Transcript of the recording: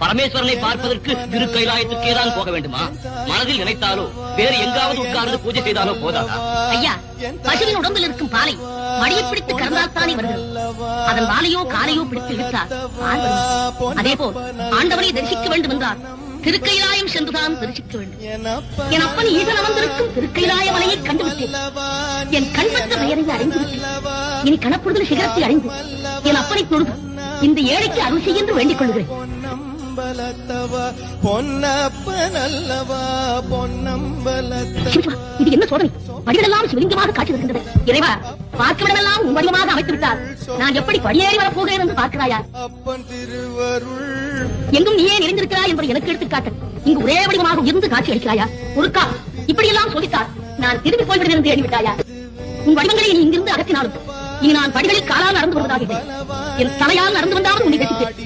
பரமேஸ்வரனை பார்ப்பதற்கு திருக்கைலாயத்துக்கே தான் போக வேண்டுமா? மனதில் நினைத்தாலோ வேறு எங்காவது உட்கார்ந்து பூஜை செய்தாலோ போதாதா? ஐயா பசுவின் உடம்பில் இருக்கும் பாலை மடியை பிடித்து கறந்தால்தானே வருகிறது. அதன் வாலையோ காலையோ பிடித்து இழுத்தார் அதே போல் ஆண்டவனை தரிசிக்க வேண்டும் என்றார் திருக்கைலாயம் சென்றுதான் தரிசிக்க வேண்டும். என் அப்பன் ஈசன் அமர்ந்திருக்கும் திருக்கைலாய மலையை கண்டுவிட்டேன். என் கண்பற்ற பெயரை அறிந்து இனி கணப்படுதல் சிகரத்தை அறிந்து என் அப்பனை தொழுது இந்த ஏழைக்கு அருள் செய்ய என்று வேண்டிக் கொள்கிறேன். பொன்னம்பலத்தவ? இது என்ன சோதனை? சிவலிங்கமாக காட்சி இறைவா பார்க்கவிடமெல்லாம் உன் வடிவமாக அமைத்து விட்டார். நான் எப்படி படியேறி வரப் போகிறேன் என்று பார்க்கிறாயா? அப்பன் திருவருள். எங்கும் நீயே நிறைந்திருக்கிறாய் என்பதை எனக்கு எடுத்துக்காட்டு இங்கு ஒரே வடிவமாக உயர்ந்து காட்சி அளிக்கிறாயா? ஒருக்கா இப்படியெல்லாம் சொல்லித்தார் நான் திரும்பி போய்விடுவேன் என்று எண்ணிவிட்டாயா உன் வடிவங்களை நீ இங்கிருந்து அகற்றினாலும் இனி நான் படிகளில் காலால் நடந்து வருவதாக. என் தலையால் நடந்து வந்தாலும் உன்னை ரசித்தேன்